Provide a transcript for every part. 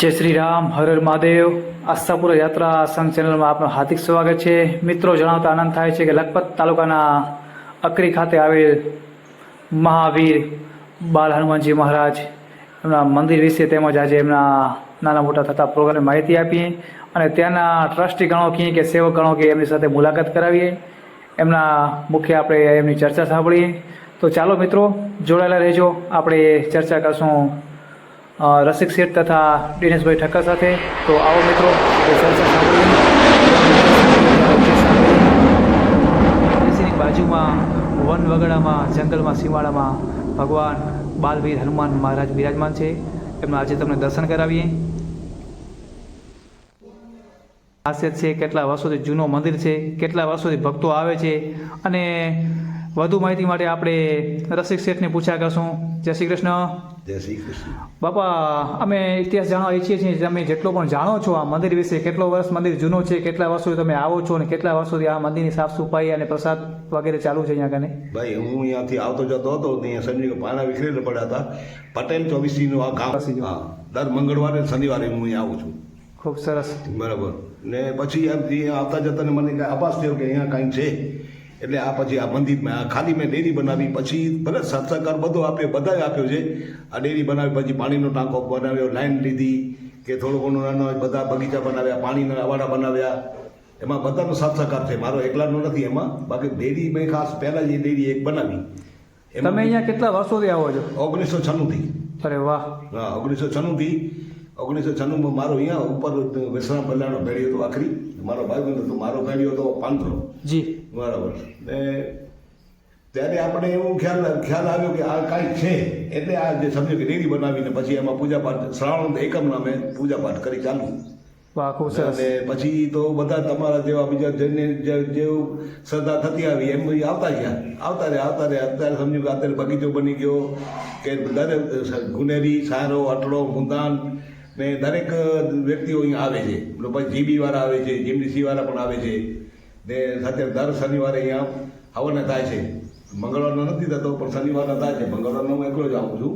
જય શ્રી રામ, હર મહાદેવ. આસ્થાપુરા યાત્રા આસન ચેનલમાં આપનું હાર્દિક સ્વાગત છે. મિત્રો, જણાવતા આનંદ થાય છે કે લખપત તાલુકાના અકરી ખાતે આવેલ મહાવીર બાલ હનુમાનજી મહારાજ એમના મંદિર વિશે તેમજ આજે એમના નાના મોટા થતા પ્રોગ્રામની માહિતી આપીએ અને ત્યાંના ટ્રસ્ટી ગણો કહીએ કે સેવક ગણો કે એમની સાથે મુલાકાત કરાવીએ. એમના મુખ્ય આપણે એમની ચર્ચા સાંભળીએ. તો ચાલો મિત્રો, જોડાયેલા રહેજો. આપણે ચર્ચા કરશું રસિક શેઠ તથા દિનેશભાઈ ઠક્કર સાથે. તો આવો મિત્રો બાજુમાં, વન વગડામાં, જંગલમાં સીમાડામાં ભગવાન બાલવીર હનુમાન મહારાજ બિરાજમાન છે. એમના આજે તમને દર્શન કરાવીએ. ખાસિયત છે કેટલા વર્ષોથી જૂનો મંદિર છે, કેટલા વર્ષોથી ભક્તો આવે છે અને વધુ માહિતી માટે આપણે રસિક શેઠને પૂછ્યા કરશું. જય શ્રી કૃષ્ણ. જય શ્રી કૃષ્ણ. બાપા અમે ઇતિહાસ જાણવા ઈચ્છીએ છીએ તમે જેટલો પણ જાણો છો આ મંદિર વિશે કેટલો વર્ષ મંદિર જૂનો છે કેટલા વર્ષોથી તમે આવો છો અને કેટલા વર્ષોથી આ મંદિરની સાફ સફાઈ અને પ્રસાદ વગેરે ચાલુ છે અહીંયા કને? ભાઈ હું અહીંયાથી આવતો જતો હતો અહીંયા સમજી પાના વિખરેલા પડ્યા હતા. પટેલ ચોવીસીનું આ ગામ. હા દર મંગળવારે શનિવારે હું અહીંયા આવું છું. ખૂબ સરસ. બરાબર. ને પછી એમ આવતા જતા મને કાંઈ આભાસ થયો કે અહીંયા કાંઈ છે. એટલે આ પછી આ મંદિરમાં આ ખાલી મેં ડેરી બનાવી પછી ભલે સત્સંગકાર બધો આપ્યો બધાએ આપ્યો છે. આ ડેરી બનાવી પછી પાણીનો ટાંકો બનાવ્યો લાઈન લીધી કે થોડું ઘણું નાનો બધા બગીચા બનાવ્યા પાણીના અવાડા બનાવ્યા. એમાં બધાનો સાથ સહકાર છે. મારો એકલાનો નથી એમાં બાકી ડેરી મેં ખાસ પહેલાં જે ડેરી એક બનાવી. તમે અહીંયા કેટલા વર્ષોથી આવો છો? ઓગણીસો છન્નુંથી અરે વાહ. હા ઓગણીસો છન્નુંથી ઓગણીસો છન્નુંમાં મારો અહીંયા ઉપર વિશ્રામ કલ્યાણનો ભેળ્યો હતો આખરી. મારો ભાઈ હતો મારો ભેડ્યો હતો પાંચરો જી. બરાબર. ને ત્યારે આપણે એવું ખ્યાલ ખ્યાલ આવ્યો કે આ કાંઈક છે. એટલે આ જે સમજો કે રેડી બનાવીને પછી એમાં પૂજાપાઠ શ્રાવણ એકમ નામે પૂજાપાઠ કરી ચાલુ. અને પછી તો બધા તમારા જેવા બીજા જેને જેવું શ્રદ્ધા થતી આવી એમ આવતા ગયા આવતા રહ્યા આવતા રહ્યા. અત્યારે સમજ્યું કે અત્યારે બગીચો બની ગયો કે દરેક ગુનેરી સારો અટડો મુંદાન ને દરેક વ્યક્તિઓ અહીંયા આવે છે. પછી જીબી વાળા આવે છે જીમડીસી વાળા પણ આવે છે. ને સાથે દર શનિવારે અહીંયા હવન થાય છે. મંગળવારનો નથી થતો, પણ શનિવારના થાય છે. મંગળવારનો હું એકલો જ આવું છું.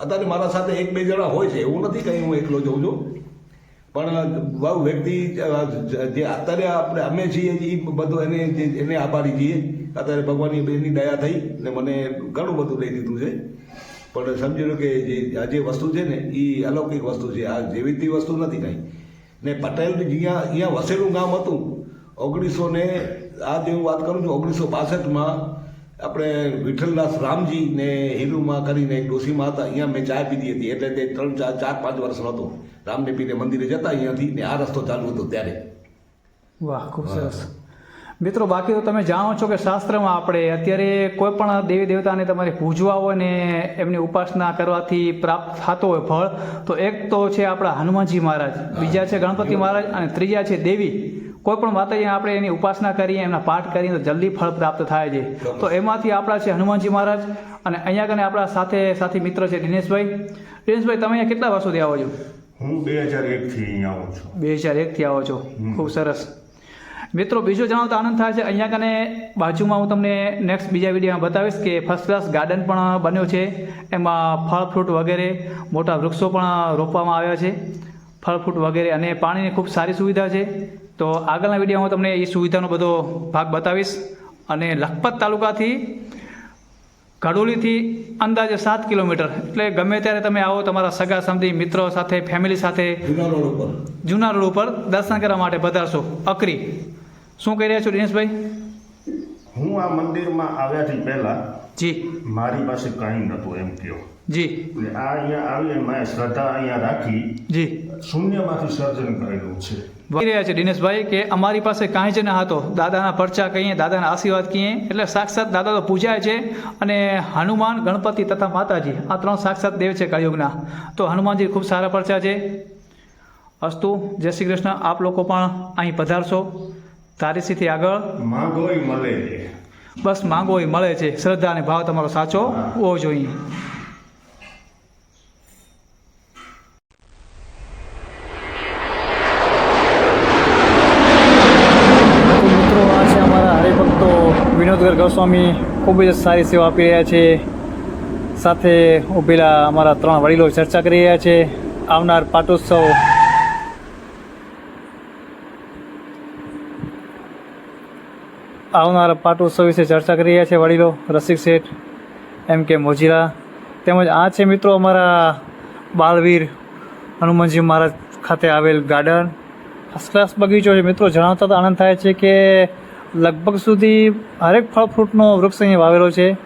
અત્યારે મારા સાથે એક બે જણા હોય છે, એવું નથી કંઈ હું એકલો જઉં છું. પણ બહુ વ્યક્તિ જે અત્યારે આપણે, અમે છીએ એ બધું એને એને આભારી છીએ. અત્યારે ભગવાનની એની દયા થઈ ને મને ઘણું બધું લઈ દીધું છે. પણ સમજી લો કે જે આ જે વસ્તુ છે ને એ અલૌકિક વસ્તુ છે. આ જેવી તેવી વસ્તુ નથી કાંઈ. ને પટેલ જ્યાં અહીંયા વસેલું ગામ હતું ઓગણીસો ને આ જે હું વાત કરું છું ઓગણીસો બાસઠમાં આપણે વિઠ્ઠલદાસ રામજી ને હિરુમાં કરીને ડોસીમાં હતા. અહીંયા મેં ચા પીધી હતી. એટલે તે ત્રણ ચાર ચાર પાંચ વર્ષનો હતો. રામને પીને મંદિરે જતા અહીંયાથી ને આ રસ્તો ચાલુ હતો ત્યારે. વાહ ખૂબ સરસ. મિત્રો બાકી તો તમે જાણો છો કે શાસ્ત્રમાં આપણે અત્યારે કોઈ પણ દેવી દેવતાને તમારે પૂજવા હોય ને એમની ઉપાસના કરવાથી પ્રાપ્ત થતો હોય ફળ તો એક તો છે આપણા હનુમાનજી મહારાજ બીજા છે ગણપતિ મહારાજ અને ત્રીજા છે દેવી. કોઈ પણ માતાજીને આપણે એની ઉપાસના કરીએ એમના પાઠ કરીએ તો જલ્દી ફળ પ્રાપ્ત થાય છે. તો એમાંથી આપણા છે હનુમાનજી મહારાજ અને અહીંયા કને આપણા સાથે સાથી મિત્ર છે દિનેશભાઈ. દિનેશભાઈ તમે અહીંયા કેટલા વર્ષોથી આવો છો? હું બે હજાર એકથી થી આવું છું. બે હજાર એકથી આવો છો. ખૂબ સરસ. મિત્રો બીજો જણાવતા આનંદ થાય છે. અહીંયા કને બાજુમાં હું તમને નેક્સ્ટ બીજા વિડીયોમાં બતાવીશ કે ફર્સ્ટ ક્લાસ ગાર્ડન પણ બન્યો છે. એમાં ફળ ફ્રૂટ વગેરે મોટા વૃક્ષો પણ રોપવામાં આવ્યા છે. ફળ ફ્રૂટ વગેરે અને પાણીની ખૂબ સારી સુવિધા છે. તો આગળના વિડીયોમાં હું તમને એ સુવિધાનો બધો ભાગ બતાવીશ. અને લખપત તાલુકાથી ઘડોલીથી અંદાજે સાત કિલોમીટર. એટલે ગમે ત્યારે તમે આવો તમારા સગા સંબંધી મિત્રો સાથે ફેમિલી સાથે જૂના રોડ ઉપર દર્શન કરવા માટે પધારશો. અકરી. શું કહી રહ્યા છો દિનેશભાઈ? હું આ મંદિરમાં આવ્યાથી પહેલા જી. મારી પાસે કાંઈ નહોતું એમ કહ્યો જી. એટલે આ અહીંયા આવીને મેં શ્રદ્ધા અહીંયા રાખી જી. શૂન્યમાંથી સર્જન કરેલું છે. કહી રહ્યા છે દિનેશભાઈ કે અમારી પાસે કાંઈ જ ના હતો. દાદાના પરચા કહીએ દાદાના આશીર્વાદ કહીએ. એટલે સાક્ષાત દાદા તો પૂજાય છે અને હનુમાન ગણપતિ તથા માતાજી આ ત્રણ સાક્ષાત દેવ છે કળિયુગના. તો હનુમાનજી ખૂબ સારા પરચા છે. અસ્તુ જય શ્રી કૃષ્ણ. આપ લોકો પણ અહીં પધારશો. તારીસીથી આગળ? માંગોય મળે છે. બસ માંગો એ મળે છે. શ્રદ્ધા અને ભાવ તમારો સાચો હોવો જોઈએ. મિત્રો આ છે અમારા હરિભક્તો વિનોદગર ગોસ્વામી ખૂબ જ સારી સેવા આપી રહ્યા છે. સાથે ઉભેલા અમારા ત્રણ વડીલો ચર્ચા કરી રહ્યા છે. આવનાર પાટોત્સવ આવનારા પાટોત્સવ વિશે ચર્ચા કરી રહ્યા છે વડીલો, રસિક શેઠ, એમ કે મોજીરા. તેમજ આ છે મિત્રો અમારા બાલવીર હનુમાનજી મહારાજ ખાતે આવેલ ગાર્ડન. ફર્સ્ટ ક્લાસ બગીચો છે. મિત્રો, જણાવતા તો આનંદ થાય છે કે લગભગ સુધી હરેક ફળ ફ્રૂટનો વૃક્ષ અહીંયા વાવેલો છે.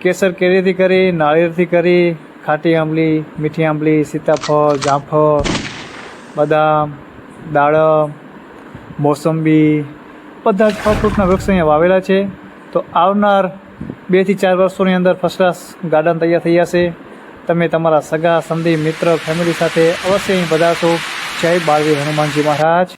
કેસર કેરીથી કરી, નાળિયેરથી કરી, ખાટી આંબલી, મીઠી આંબલી, સીતાફળ, જામફળ, બદામ, દાડમ, મોસંબી બધા જ ફળ વૃક્ષ અહીંયા વાવેલા છે. તો આવનાર બેથી ચાર વર્ષોની અંદર ફર્સ્ટ ક્લાસ ગાર્ડન તૈયાર થઈ જશે. તમે તમારા સગા સંધી મિત્ર, ફેમિલી સાથે અવશ્ય અહીં પધારશો. જય બાળવીર હનુમાનજી મહારાજ.